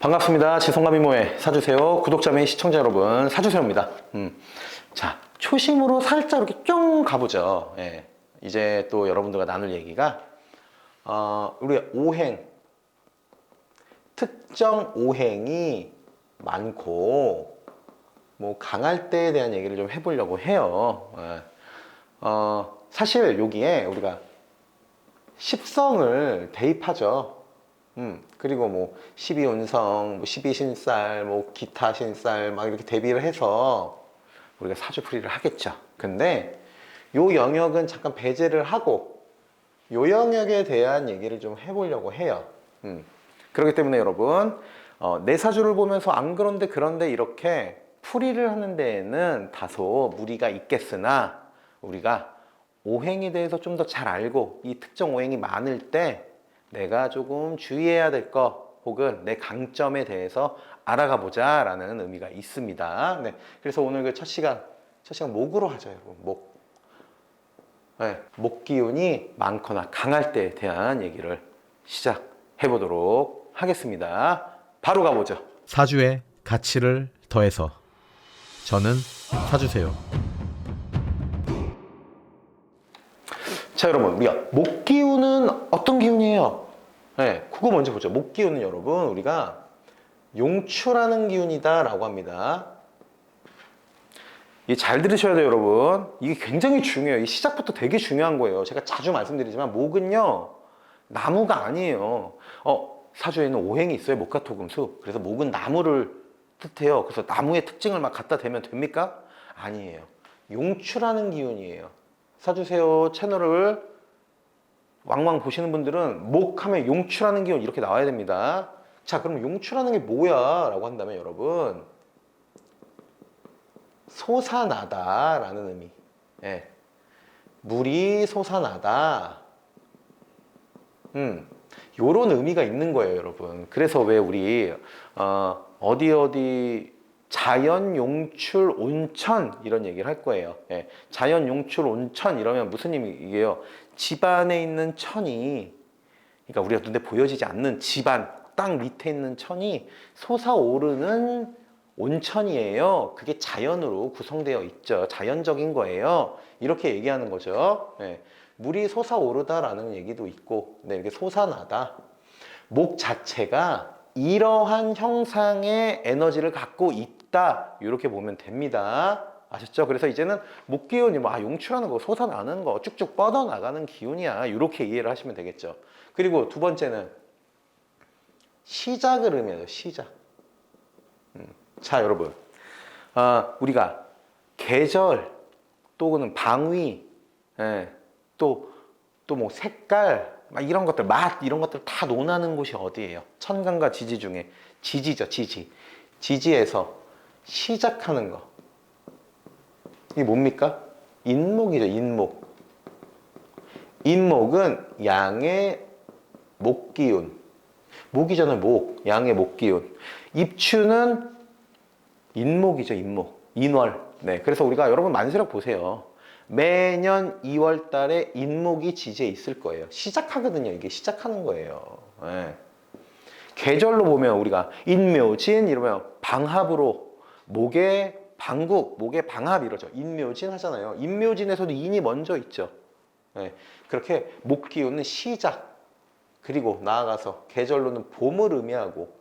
반갑습니다. 지성가미모의 사주세요. 구독자매 시청자 여러분, 사주세요입니다. 음. 자, 초심으로 살짝 이렇게 뿅 가보죠. 예. 이제 또 여러분들과 나눌 얘기가, 어, 우리가 오행, 특정 오행이 많고, 뭐, 강할 때에 대한 얘기를 좀 해보려고 해요. 예. 어, 사실 여기에 우리가 십성을 대입하죠. 음, 그리고 뭐 12운성, 뭐 12신살, 뭐 기타 신살 막 이렇게 대비를 해서 우리가 사주풀이를 하겠죠. 근데 요 영역은 잠깐 배제를 하고 요 영역에 대한 얘기를 좀 해보려고 해요. 음. 그렇기 때문에 여러분 어, 내 사주를 보면서 안 그런데 그런데 이렇게 풀이를 하는 데에는 다소 무리가 있겠으나 우리가 오행에 대해서 좀 더 잘 알고 이 특정 오행이 많을 때 내가 조금 주의해야 될거 혹은 내 강점에 대해서 알아가 보자 라는 의미가 있습니다. 네. 그래서 오늘 그 첫 시간, 첫 시간 목으로 하죠, 여러분. 목. 네. 목 기운이 많거나 강할 때에 대한 얘기를 시작해 보도록 하겠습니다. 바로 가보죠. 사주의 가치를 더해서 저는 사주세요. 자, 여러분, 우리가 목 기운은 어떤 기운이에요? 네, 그거 먼저 보죠. 목 기운은 여러분, 우리가 용출하는 기운이다 라고 합니다. 이게 잘 들으셔야 돼요, 여러분. 이게 굉장히 중요해요. 이 시작부터 되게 중요한 거예요. 제가 자주 말씀드리지만, 목은요, 나무가 아니에요. 어, 사주에는 오행이 있어요. 목화토금수. 그래서 목은 나무를 뜻해요. 그래서 나무의 특징을 막 갖다 대면 됩니까? 아니에요. 용출하는 기운이에요. 사주세요 채널을 왕왕 보시는 분들은 목하면 용출하는 기운 이렇게 나와야 됩니다. 자, 그럼 용출하는 게 뭐야? 라고 한다면 여러분, 솟아나다 라는 의미. 예. 물이 솟아나다. 음, 요런 의미가 있는 거예요, 여러분. 그래서 왜 우리, 어, 어디 어디 자연 용출 온천 이런 얘기를 할 거예요. 예. 자연 용출 온천 이러면 무슨 의미예요? 집안에 있는 천이 그러니까 우리가 눈에 보여지지 않는 집안 땅 밑에 있는 천이 솟아오르는 온천이에요. 그게 자연으로 구성되어 있죠. 자연적인 거예요. 이렇게 얘기하는 거죠. 예. 물이 솟아오르다라는 얘기도 있고, 네, 이렇게 솟아나다. 목 자체가 이러한 형상의 에너지를 갖고 있다. 이렇게 보면 됩니다. 아셨죠? 그래서 이제는 목 기운이 뭐, 아, 용출하는 거, 솟아나는 거, 쭉쭉 뻗어나가는 기운이야. 이렇게 이해를 하시면 되겠죠. 그리고 두 번째는 시작을 의미해요. 시작. 음. 자, 여러분. 아, 우리가 계절, 또는 방위, 예, 또, 또 뭐 색깔, 막 이런 것들, 맛, 이런 것들 다 논하는 곳이 어디예요? 천간과 지지 중에 지지죠, 지지. 지지에서 시작하는 거. 이게 뭡니까? 인목이죠, 인목. 인목은 양의 목기운. 목이잖아요, 목. 양의 목기운. 입추는 인목이죠, 인목. 인월. 네. 그래서 우리가 여러분 만세력 보세요. 매년 2월 달에 인목이 지지에 있을 거예요. 시작하거든요. 이게 시작하는 거예요. 네. 계절로 보면 우리가 인묘진 이러면 방합으로 목의 방국, 목의 방합 이러죠. 인묘진 하잖아요. 인묘진에서도 인이 먼저 있죠. 네. 그렇게 목 기운은 시작. 그리고 나아가서 계절로는 봄을 의미하고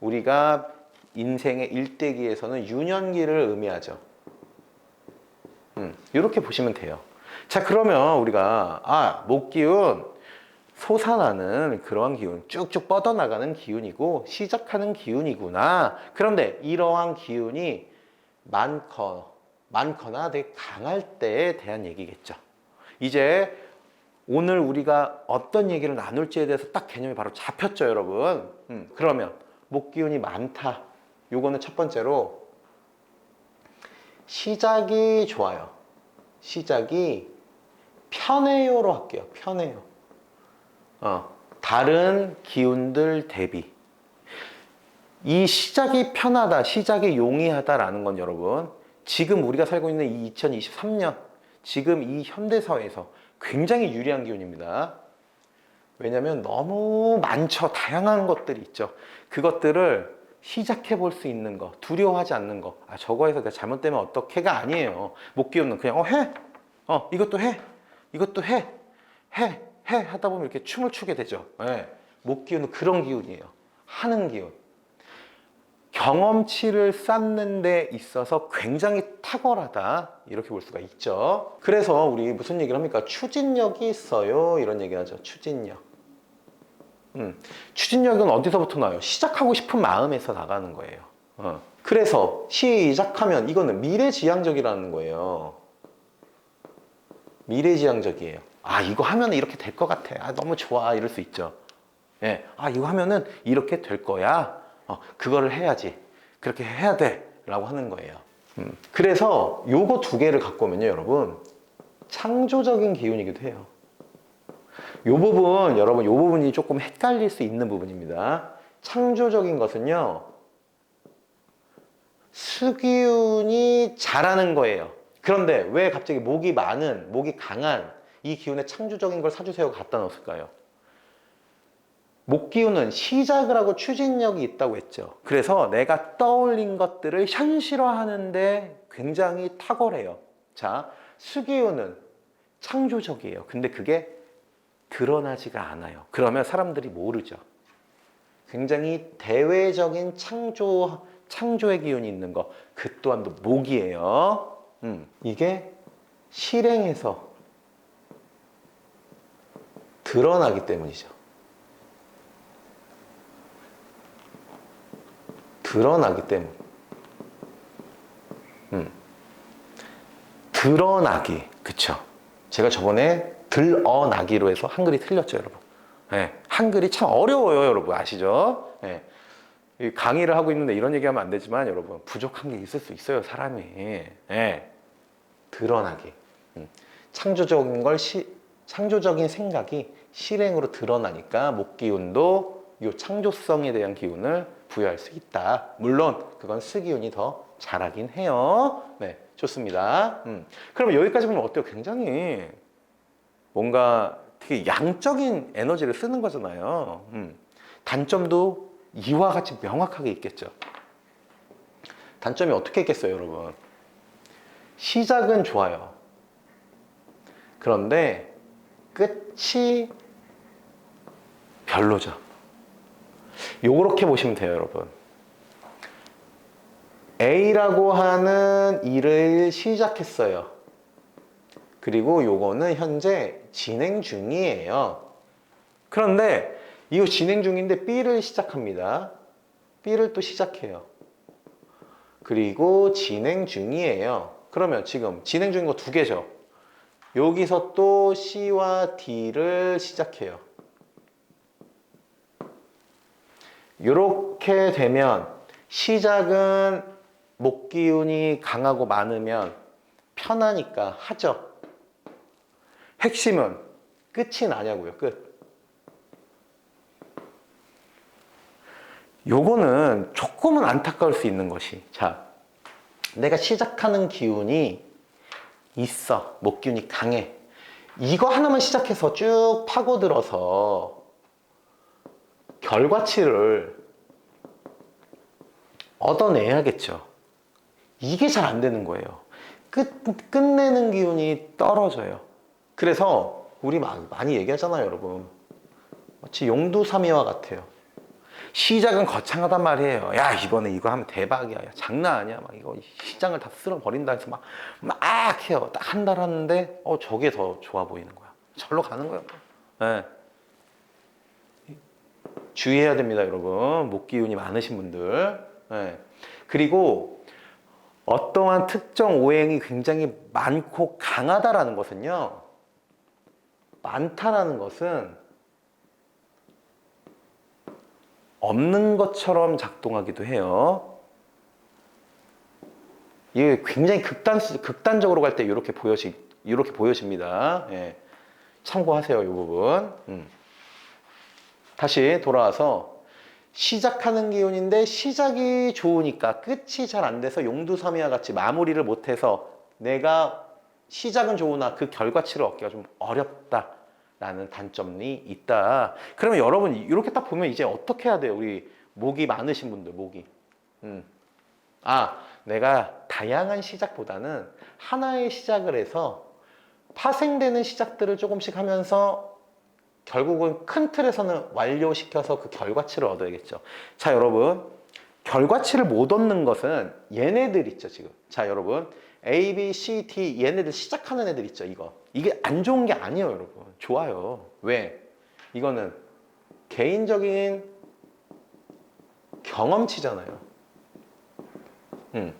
우리가 인생의 일대기에서는 유년기를 의미하죠. 음, 이렇게 보시면 돼요. 자, 그러면 우리가, 아, 목 기운, 솟아나는 그러한 기운, 쭉쭉 뻗어나가는 기운이고, 시작하는 기운이구나. 그런데 이러한 기운이 많거, 많거나 되게 강할 때에 대한 얘기겠죠. 이제 오늘 우리가 어떤 얘기를 나눌지에 대해서 딱 개념이 바로 잡혔죠, 여러분. 음, 그러면 목 기운이 많다. 요거는 첫 번째로 시작이 좋아요. 시작이 편해요로 할게요. 편해요. 어, 다른 기운들 대비. 이 시작이 편하다, 시작이 용이하다라는 건 여러분, 지금 우리가 살고 있는 이 2023년, 지금 이 현대사회에서 굉장히 유리한 기운입니다. 왜냐면 너무 많죠. 다양한 것들이 있죠. 그것들을 시작해 볼 수 있는 거, 두려워하지 않는 거. 아, 저거 해서 내가 잘못되면 어떡해가 아니에요. 못 기우는 그냥, 어, 해. 어, 이것도 해. 이것도 해. 해. 해. 하다 보면 이렇게 춤을 추게 되죠. 예. 못 기우는 그런 기운이에요. 하는 기운. 경험치를 쌓는 데 있어서 굉장히 탁월하다 이렇게 볼 수가 있죠 그래서 우리 무슨 얘기를 합니까 추진력이 있어요 이런 얘기 하죠 추진력 음, 추진력은 어디서부터 나요 시작하고 싶은 마음에서 나가는 거예요 어. 그래서 시작하면 이거는 미래지향적이라는 거예요 미래지향적이에요 아 이거 하면 이렇게 될 것 같아 아 너무 좋아 이럴 수 있죠 예, 아 이거 하면은 이렇게 될 거야 어, 그거를 해야지. 그렇게 해야 돼. 라고 하는 거예요. 음, 그래서 요거 두 개를 갖고 오면요, 여러분. 창조적인 기운이기도 해요. 요 부분, 여러분, 요 부분이 조금 헷갈릴 수 있는 부분입니다. 창조적인 것은요, 수기운이 잘하는 거예요. 그런데 왜 갑자기 목이 많은, 목이 강한 이 기운에 창조적인 걸 사주세요가 갖다 넣었을까요? 목 기운은 시작을 하고 추진력이 있다고 했죠. 그래서 내가 떠올린 것들을 현실화하는데 굉장히 탁월해요. 자, 수기운은 창조적이에요. 근데 그게 드러나지가 않아요. 그러면 사람들이 모르죠. 굉장히 대외적인 창조, 창조의 기운이 있는 거. 그 또한도 목이에요. 음, 이게 실행해서 드러나기 때문이죠. 드러나기 때문. 음. 드러나기. 그쵸. 제가 저번에 들어나기로 해서 한글이 틀렸죠, 여러분. 예, 한글이 참 어려워요, 여러분. 아시죠? 예. 이 강의를 하고 있는데 이런 얘기하면 안 되지만, 여러분. 부족한 게 있을 수 있어요, 사람이. 예. 드러나기. 음. 창조적인 걸 시, 창조적인 생각이 실행으로 드러나니까 목기운도 이 창조성에 대한 기운을 부여할 수 있다. 물론 그건 스기운이 더 잘하긴 해요. 네, 좋습니다. 음. 그러면 여기까지 보면 어때요? 굉장히 뭔가 되게 양적인 에너지를 쓰는 거잖아요. 음. 단점도 이와 같이 명확하게 있겠죠. 단점이 어떻게 있겠어요, 여러분? 시작은 좋아요. 그런데 끝이 별로죠. 요렇게 보시면 돼요, 여러분. A라고 하는 일을 시작했어요. 그리고 요거는 현재 진행 중이에요. 그런데 이거 진행 중인데 B를 시작합니다. B를 또 시작해요. 그리고 진행 중이에요. 그러면 지금 진행 중인 거 두 개죠. 여기서 또 C와 D를 시작해요. 이렇게 되면 시작은 목 기운이 강하고 많으면 편하니까 하죠. 핵심은 끝이 나냐고요, 끝. 요거는 조금은 안타까울 수 있는 것이 자 내가 시작하는 기운이 있어 목기운이 강해 이거 하나만 시작해서 쭉 파고들어서 결과치를 얻어내야겠죠. 이게 잘 안 되는 거예요. 끝, 끝내는 기운이 떨어져요. 그래서 우리 막 많이 얘기하잖아요, 여러분. 마치 용두삼이와 같아요. 시작은 거창하단 말이에요. 야, 이번에 이거 하면 대박이야. 야, 장난 아니야. 막 이거 시장을 다 쓸어버린다 해서 막, 막 해요. 딱 한 달 하는데, 어, 저게 더 좋아 보이는 거야. 절로 가는 거예요. 예. 주의해야 됩니다, 여러분. 목 기운이 많으신 분들. 예. 그리고 어떠한 특정 오행이 굉장히 많고 강하다라는 것은요. 많다라는 것은 없는 것처럼 작동하기도 해요. 이게 굉장히 극단, 극단적으로 갈 때 이렇게 보여지, 이렇게 보여집니다. 예. 참고하세요, 이 부분. 음. 다시 돌아와서 시작하는 기운인데 시작이 좋으니까 끝이 잘 안 돼서 용두삼이와 같이 마무리를 못해서 내가 시작은 좋으나 그 결과치를 얻기가 좀 어렵다 라는 단점이 있다. 그러면 여러분 이렇게 딱 보면 이제 어떻게 해야 돼요? 우리 목이 많으신 분들 목이. 음. 아, 내가 다양한 시작보다는 하나의 시작을 해서 파생되는 시작들을 조금씩 하면서 결국은 큰 틀에서는 완료시켜서 그 결과치를 얻어야겠죠. 자, 여러분. 결과치를 못 얻는 것은 얘네들 있죠, 지금. 자, 여러분. A, B, C, D 얘네들 시작하는 애들 있죠, 이거. 이게 안 좋은 게 아니에요, 여러분. 좋아요. 왜? 이거는 개인적인 경험치잖아요. 음.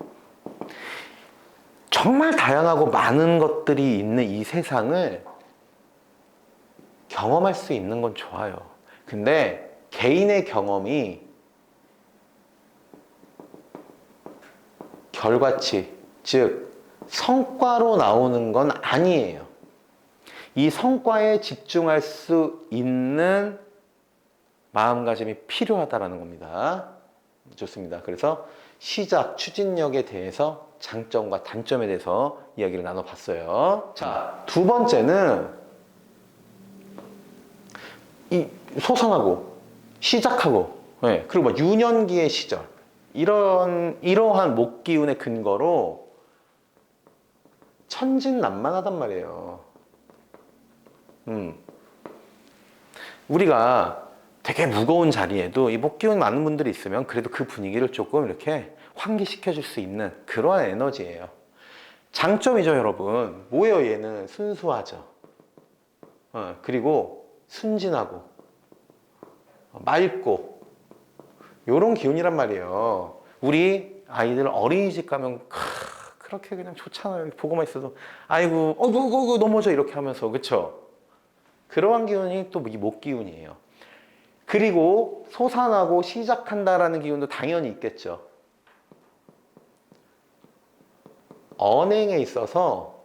정말 다양하고 많은 것들이 있는 이 세상을 경험할 수 있는 건 좋아요. 근데 개인의 경험이 결과치, 즉, 성과로 나오는 건 아니에요. 이 성과에 집중할 수 있는 마음가짐이 필요하다라는 겁니다. 좋습니다. 그래서 시작, 추진력에 대해서 장점과 단점에 대해서 이야기를 나눠봤어요. 자, 두 번째는 이 소상하고 시작하고 예, 그리고 뭐 유년기의 시절 이런 이러한 목 기운의 근거로 천진난만하단 말이에요. 음. 우리가 되게 무거운 자리에도 이 목 기운 많은 분들이 있으면 그래도 그 분위기를 조금 이렇게 환기시켜 줄 수 있는 그러한 에너지예요. 장점이죠, 여러분. 뭐예요, 얘는? 순수하죠. 어, 그리고 순진하고 어, 맑고 요런 기운이란 말이에요. 우리 아이들 어린이집 가면 크, 그렇게 그냥 좋잖아요. 보고만 있어도 아이고 어구 어구 어구, 넘어져 이렇게 하면서 그쵸? 그러한 기운이 또 이 목 기운이에요. 그리고 솟아나고 시작한다라는 기운도 당연히 있겠죠. 언행에 있어서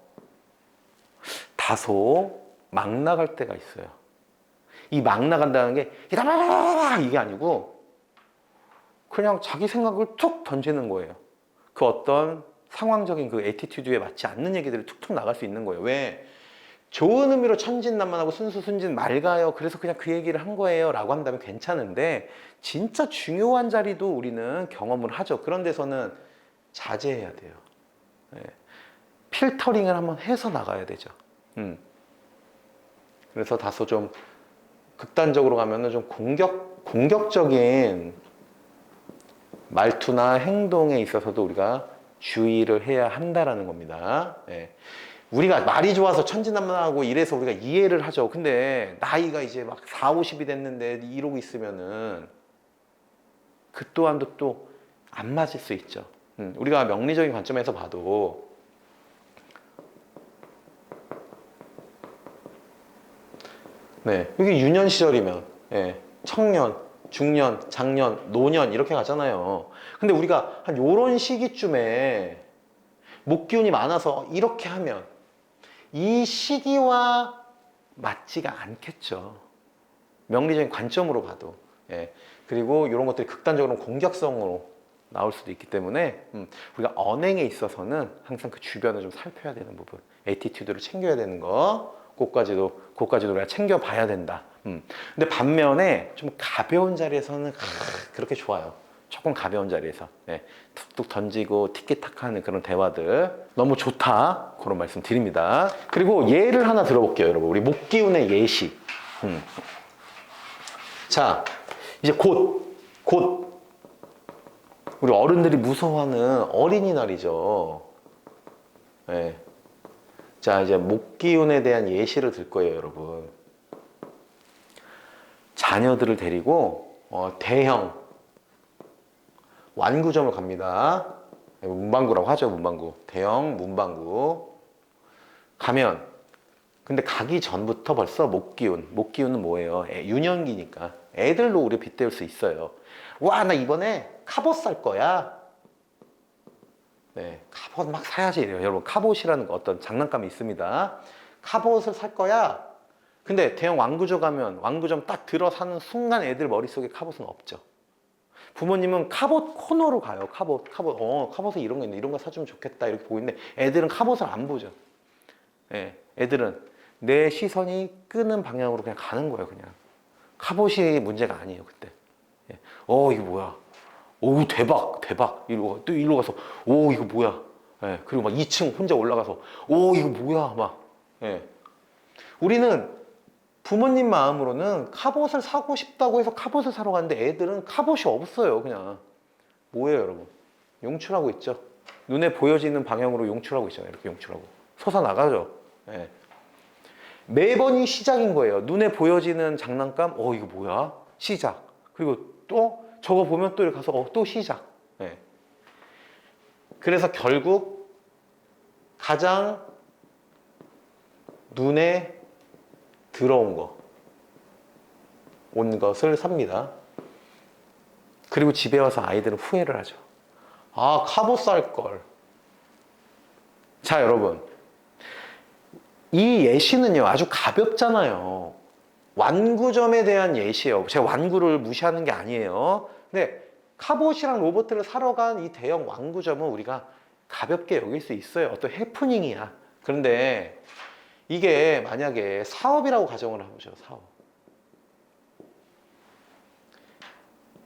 다소 막 나갈 때가 있어요. 이 막 나간다는 게 이게 아니고 그냥 자기 생각을 툭 던지는 거예요. 그 어떤 상황적인 그 에티튜드에 맞지 않는 얘기들이 툭툭 나갈 수 있는 거예요. 왜? 좋은 의미로 천진난만하고 순수 순진 맑아요. 그래서 그냥 그 얘기를 한 거예요라고 한다면 괜찮은데 진짜 중요한 자리도 우리는 경험을 하죠. 그런 데서는 자제해야 돼요. 예. 필터링을 한번 해서 나가야 되죠. 음. 그래서 다소 좀 극단적으로 가면은 좀 공격 공격적인 말투나 행동에 있어서도 우리가 주의를 해야 한다라는 겁니다. 예. 우리가 말이 좋아서 천진난만하고 이래서 우리가 이해를 하죠. 근데 나이가 이제 막 4, 50이 됐는데 이러고 있으면은 그 또한도 또 안 맞을 수 있죠. 음, 우리가 명리적인 관점에서 봐도 네, 여기 유년 시절이면 예, 청년, 중년, 장년, 노년 이렇게 가잖아요. 근데 우리가 한 요런 시기쯤에 목기운이 많아서 이렇게 하면 이 시기와 맞지가 않겠죠. 명리적인 관점으로 봐도. 예. 그리고 이런 것들이 극단적으로 공격성으로 나올 수도 있기 때문에 음, 우리가 언행에 있어서는 항상 그 주변을 좀 살펴야 되는 부분, 에티튜드를 챙겨야 되는 거, 그까지도 그까지도 우리가 챙겨봐야 된다. 음. 근데 반면에 좀 가벼운 자리에서는 아, 그렇게 좋아요. 조금 가벼운 자리에서 예, 툭툭 던지고 티키타카하는 그런 대화들 너무 좋다 그런 말씀 드립니다. 그리고 예를 하나 들어볼게요, 여러분. 우리 목기운의 예시. 음. 자, 이제 곧, 곧 우리 어른들이 무서워하는 어린이날이죠. 예. 자, 이제 목기운에 대한 예시를 들 거예요, 여러분. 자녀들을 데리고 어, 대형 완구점을 갑니다. 문방구라고 하죠, 문방구. 대형 문방구. 가면, 근데 가기 전부터 벌써 목기운. 목기운은 뭐예요? 애, 유년기니까. 애들로 우리 빗대울 수 있어요. 와, 나 이번에 카봇 살 거야. 네, 카봇 막 사야지. 여러분, 카봇이라는 거 어떤 장난감이 있습니다. 카봇을 살 거야. 근데 대형 완구점 가면 완구점 딱 들어 사는 순간 애들 머릿속에 카봇은 없죠. 부모님은 카봇 코너로 가요. 카봇, 카봇. 어, 카봇에 이런 거 있네. 이런 거 사주면 좋겠다. 이렇게 보고 있는데 애들은 카봇을 안 보죠. 예, 애들은 내 시선이 끄는 방향으로 그냥 가는 거예요, 그냥. 카봇이 문제가 아니에요, 그때. 예. 어, 이거 뭐야? 오, 대박, 대박. 이러고, 또 이리로 가서, 오, 이거 뭐야? 예. 그리고 막 2층 혼자 올라가서, 오, 이거 뭐야? 막. 예. 우리는 부모님 마음으로는 카봇을 사고 싶다고 해서 카봇을 사러 갔는데 애들은 카봇이 없어요, 그냥. 뭐예요, 여러분? 용출하고 있죠? 눈에 보여지는 방향으로 용출하고 있잖아요, 이렇게 용출하고. 솟아나가죠? 예. 매번이 시작인 거예요. 눈에 보여지는 장난감, 어, 이거 뭐야? 시작. 그리고 또 저거 보면 또 이렇게 가서, 어, 또 시작. 예. 그래서 결국 가장 눈에 들어온 거, 온 것을 삽니다. 그리고 집에 와서 아이들은 후회를 하죠. 아, 카보 쌀 걸. 자, 여러분. 이 예시는요, 아주 가볍잖아요. 완구점에 대한 예시예요. 제가 완구를 무시하는 게 아니에요. 근데 카봇이랑 로봇을 사러 간 이 대형 완구점은 우리가 가볍게 여길 수 있어요. 어떤 해프닝이야. 그런데 이게 만약에 사업이라고 가정을 해보죠, 사업.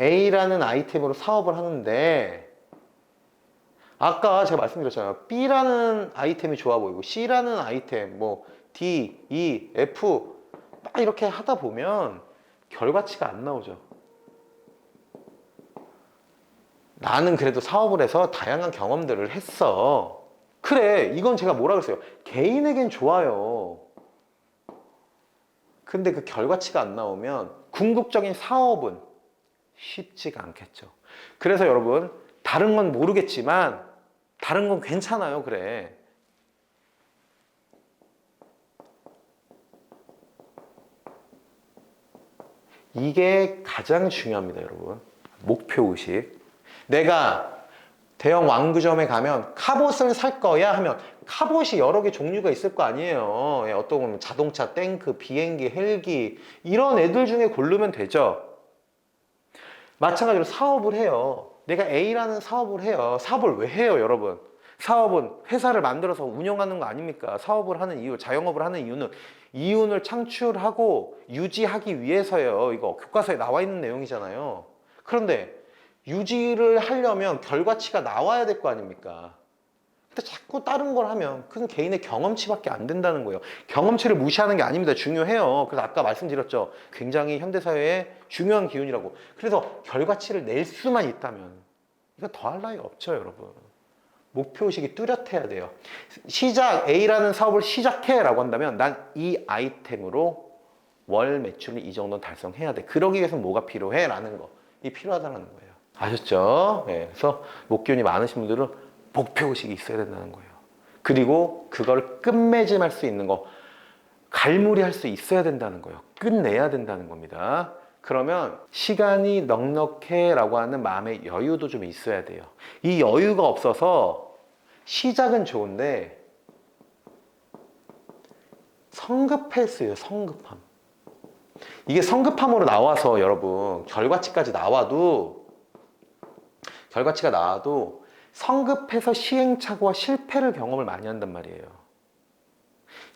A라는 아이템으로 사업을 하는데 아까 제가 말씀드렸잖아요. B라는 아이템이 좋아 보이고 C라는 아이템, 뭐 D, E, F 막 이렇게 하다 보면 결과치가 안 나오죠. 나는 그래도 사업을 해서 다양한 경험들을 했어. 그래, 이건 제가 뭐라 그랬어요? 개인에겐 좋아요. 근데 그 결과치가 안 나오면 궁극적인 사업은 쉽지가 않겠죠. 그래서 여러분, 다른 건 모르겠지만, 다른 건 괜찮아요. 그래. 이게 가장 중요합니다, 여러분. 목표 의식. 내가 대형 왕구점에 가면 카봇을 살 거야 하면 카봇이 여러 개 종류가 있을 거 아니에요. 예, 어떤 거는 자동차, 탱크, 비행기, 헬기 이런 애들 중에 고르면 되죠. 마찬가지로 사업을 해요. 내가 A라는 사업을 해요. 사업을 왜 해요, 여러분? 사업은 회사를 만들어서 운영하는 거 아닙니까? 사업을 하는 이유, 자영업을 하는 이유는 이윤을 창출하고 유지하기 위해서예요. 이거 교과서에 나와 있는 내용이잖아요. 그런데 유지를 하려면 결과치가 나와야 될 거 아닙니까? 근데 자꾸 다른 걸 하면 그건 개인의 경험치밖에 안 된다는 거예요. 경험치를 무시하는 게 아닙니다. 중요해요. 그래서 아까 말씀드렸죠. 굉장히 현대사회의 중요한 기운이라고. 그래서 결과치를 낼 수만 있다면 이거 더할 나위 없죠, 여러분. 목표의식이 뚜렷해야 돼요. 시작, A라는 사업을 시작해 라고 한다면 난 이 아이템으로 월 매출을 이 정도는 달성해야 돼. 그러기 위해서 뭐가 필요해? 라는 거. 이 필요하다는 거예요. 아셨죠? 예, 그래서 목기운이 많으신 분들은 목표의식이 있어야 된다는 거예요. 그리고 그걸 끝맺음할 수 있는 거, 갈무리할 수 있어야 된다는 거예요. 끝내야 된다는 겁니다. 그러면 시간이 넉넉해 라고 하는 마음의 여유도 좀 있어야 돼요. 이 여유가 없어서 시작은 좋은데 성급했어요. 성급함. 이게 성급함으로 나와서 여러분 결과치까지 나와도 결과치가 나와도 성급해서 시행착오와 실패를 경험을 많이 한단 말이에요.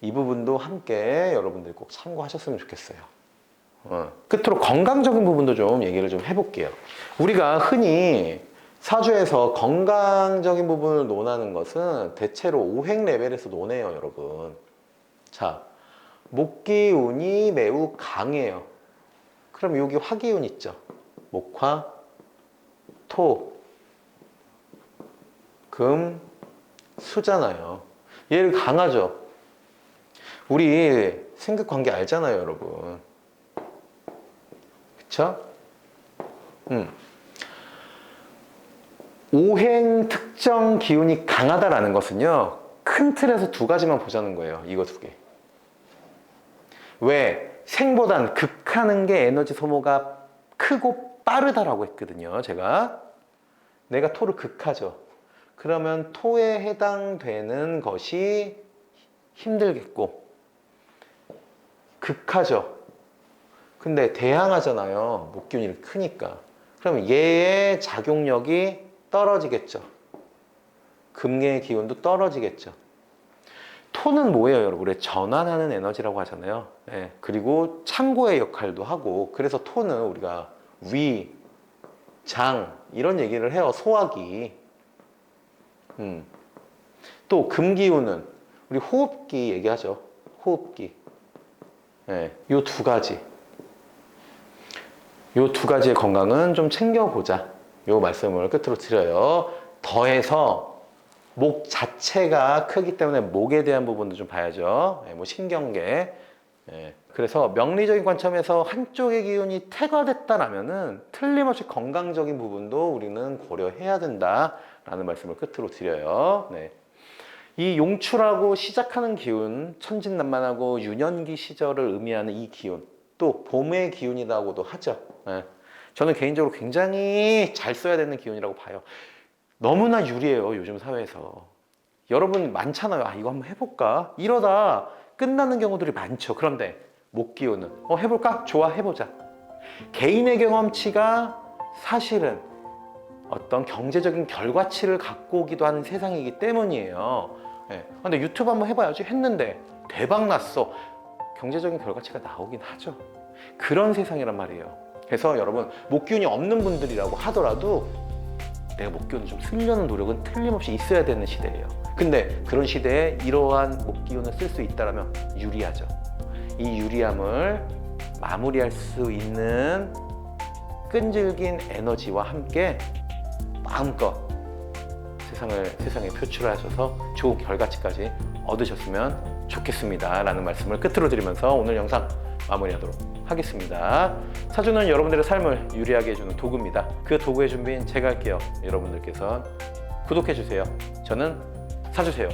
이 부분도 함께 여러분들이 꼭 참고하셨으면 좋겠어요. 어. 끝으로 건강적인 부분도 좀 얘기를 좀 해볼게요. 우리가 흔히 사주에서 건강적인 부분을 논하는 것은 대체로 오행 레벨에서 논해요, 여러분. 자, 목기운이 매우 강해요. 그럼 여기 화기운 있죠? 목화, 토, 금, 수잖아요. 얘를 강하죠? 우리 생각 관계 알잖아요, 여러분. 그쵸? 음. 오행 특정 기운이 강하다라는 것은요, 큰 틀에서 두 가지만 보자는 거예요. 이거 두 개. 왜? 생보단 극하는 게 에너지 소모가 크고 빠르다라고 했거든요. 제가. 내가 토를 극하죠. 그러면 토에 해당되는 것이 힘들겠고, 극하죠. 근데 대항하잖아요. 목균이 크니까. 그러면 얘의 작용력이 떨어지겠죠. 금계의 기운도 떨어지겠죠. 토는 뭐예요, 여러분? 우리 전환하는 에너지라고 하잖아요. 예, 그리고 창고의 역할도 하고, 그래서 토는 우리가 위, 장 이런 얘기를 해요. 소화기. 음. 또 금기운은 우리 호흡기 얘기하죠. 호흡기. 예, 요두 가지. 요 두 가지의 건강은 좀 챙겨보자. 요 말씀을 끝으로 드려요. 더해서 목 자체가 크기 때문에 목에 대한 부분도 좀 봐야죠. 예, 뭐 신경계. 예, 그래서 명리적인 관점에서 한쪽의 기운이 태과됐다라면은 틀림없이 건강적인 부분도 우리는 고려해야 된다라는 말씀을 끝으로 드려요. 네. 이 용출하고 시작하는 기운, 천진난만하고 유년기 시절을 의미하는 이 기운, 또 봄의 기운이라고도 하죠. 예. 저는 개인적으로 굉장히 잘 써야 되는 기운이라고 봐요. 너무나 유리해요, 요즘 사회에서. 여러분 많잖아요. 아, 이거 한번 해볼까? 이러다 끝나는 경우들이 많죠. 그런데 목 기운은, 어, 해볼까? 좋아, 해보자. 개인의 경험치가 사실은 어떤 경제적인 결과치를 갖고 오기도 하는 세상이기 때문이에요. 예. 근데 유튜브 한번 해봐야지 했는데 대박 났어. 경제적인 결과치가 나오긴 하죠. 그런 세상이란 말이에요. 그래서 여러분 목기운이 없는 분들이라고 하더라도 내가 목기운을 좀 쓰려는 노력은 틀림없이 있어야 되는 시대예요. 근데 그런 시대에 이러한 목기운을 쓸 수 있다면 유리하죠. 이 유리함을 마무리할 수 있는 끈질긴 에너지와 함께 마음껏 세상을 세상에 표출하셔서 좋은 결과치까지 얻으셨으면 좋겠습니다. 라는 말씀을 끝으로 드리면서 오늘 영상 마무리하도록 하겠습니다. 사주는 여러분들의 삶을 유리하게 해주는 도구입니다. 그 도구의 준비는 제가 할게요. 여러분들께서 구독해 주세요. 저는 사주세요.